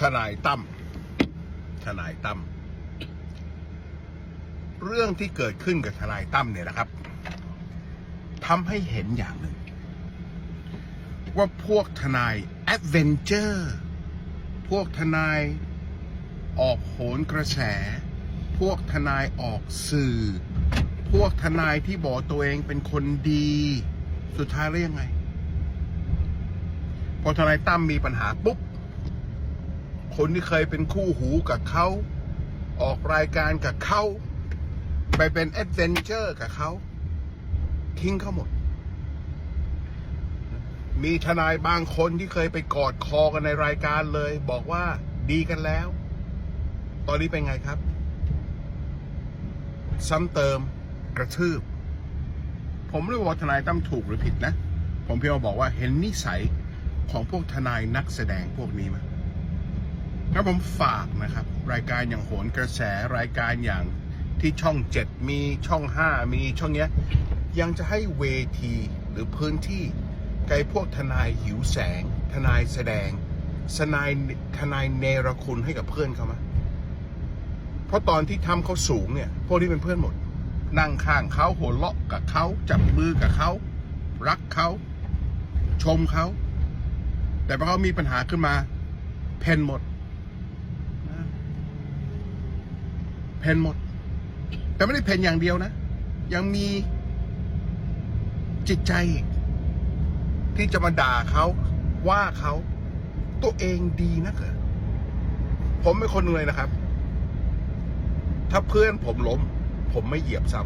ทนายตั้มทนายตั้มเรื่องที่เกิดขึ้นกับทนายตั้มเนี่ยนะครับทำให้เห็นอย่างหนึ่ง ว่าพวกทนายแอดเวนเจอร์พวกทนายออกโหนกระแส พวกทนายออกสื่อ พวกทนายที่บอกตัวเองเป็นคนดี สุดท้ายแล้วยังไง พอทนายตั้มมีปัญหาปุ๊บ คนที่เคยเป็นคู่หูกับเขา ออกรายการกับเขา ไปเป็นแอดเวนเจอร์กับเขา ทิ้งเขาหมด มีทนายบางคนที่เคยไปกอดคอกันในรายการเลย บอกว่าดีกันแล้ว ตอนนี้เป็นไงครับ ซ้ำเติมกระทืบ ผมไม่ว่าทนายตั้มถูกหรือผิดนะ ผมเพียงมาบอกว่าเห็นนิสัยของพวกทนายนักแสดงพวกนี้ไห มงั้นผมฝากนะครับ รายการอย่างโหนกระแสรายการอย่างที่ช่องเจ็ดมีช่องห้ามีช่องเนี้ย ยังจะให้เวทีหรือพื้นที่ไกพวกทนายหิวแสง ทนายแสดงทนายทนายเนรคุณให้กับเพื่อนเขาไหมเพราะตอนที่ทำเขาสูงเนี่ยพวกนี้เป็นเพื่อนหมด นั่งข้างเขาหัวเราะกับเขาจับมือกับเขา รักเขา ชมเขา แต่พอเขามีปัญหาขึ้นมา เพนหมดนะ เพนหมด แต่ไม่ได้เพนอย่างเดียวนะ ยังมีจิตใจ ที่จะมาด่าเขาว่าเขาตัวเองดีนักเหรอผมเป็นคนหนึ่งเลยนะครับ ถ้าเพื่อนผมล้ม ผมไม่เหยียบซ้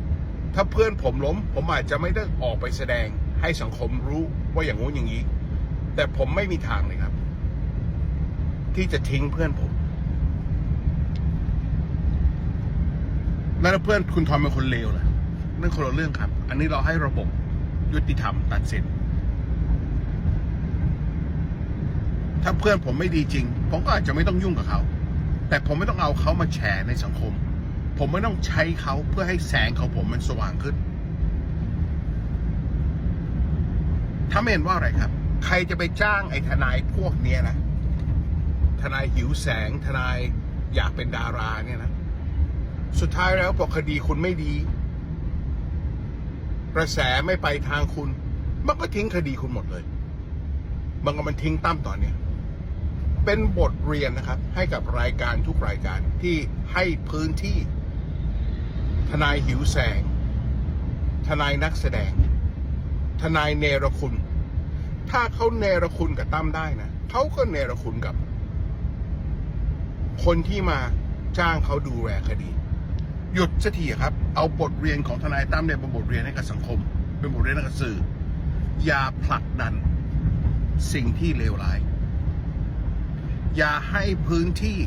ำถ้าเพื่อนผมล้ม ผมอาจจะไม่ได้ออกไปแสดง ให้สังคมรู้ว่าอย่างงู้นอย่างนี้ แต่ผมไม่มีทางเลยครับ ที่จะทิ้งเพื่อนผม แล้วเพื่อนคุณทอมเป็นคนเลวล่ะนั่นคนละเรื่องครับ อันนี้เราให้ระบบยุติธรรมตัดสิน ถ้าเพื่อนผมไม่ดีจริง ผมก็อาจจะไม่ต้องยุ่งกับเขา แต่ผมไม่ต้องเอาเขามาแฉในสังคม ผมไม่ต้องใช้เขาเพื่อให้แสงของผมมันสว่างขึ้นถ้าไม่เห็นว่าอะไรครับ ใครจะไปจ้างไอ้ทนายพวกเนี้ยนะ ทนายหิวแสง ทนายอยากเป็นดาราเนี่ยนะ สุดท้ายแล้วพอคดีคุณไม่ดี กระแสไม่ไปทางคุณ มันก็ทิ้งคดีคุณหมดเลย มันก็มันทิ้งตั้มตอนเนี้ยเป็นบทเรียนนะครับ ให้กับรายการทุกรายการที่ให้พื้นที่ ทนายหิวแสง ทนายนักแสดง ทนายเนรคุณ ถ้าเขาเนรคุณกับตั้มได้นะเขาก็เนรคุณกับ คนที่มาจ้างเขาดูแลคดี หยุดสักทีครับ เอาบทเรียนของทนายตั้มเนี่ยเป็นบทเรียนให้กับสังคม เป็นบทเรียนให้กับสื่อ อย่าผลักดันสิ่งที่เลวร้าย อย่าให้พื้นที่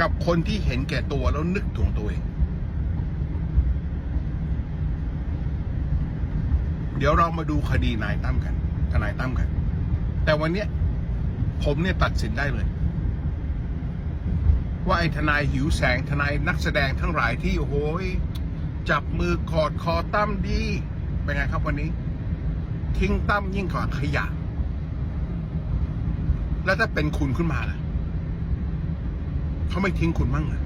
กับคนที่เห็นแก่ตัวแล้วนึกถึงตัวเอง เดี๋ยวเรามาดูคดีนายตั้มกัน ทนายตั้มกัน แต่วันนี้ผมเนี่ยตัดสินได้เลย ว่าไอ้ทนายหิวแสงทนายนักแสดงทั้งหลายที่โอ้โหจับมือกอดคอตั้มดี เป็นไงครับวันนี้ ทิ้งตั้มยิ่งกว่าขยะ แล้วถ้าเป็นคุณขึ้นมาล่ะเขาไม่ทิ้งคุณมั่งอะ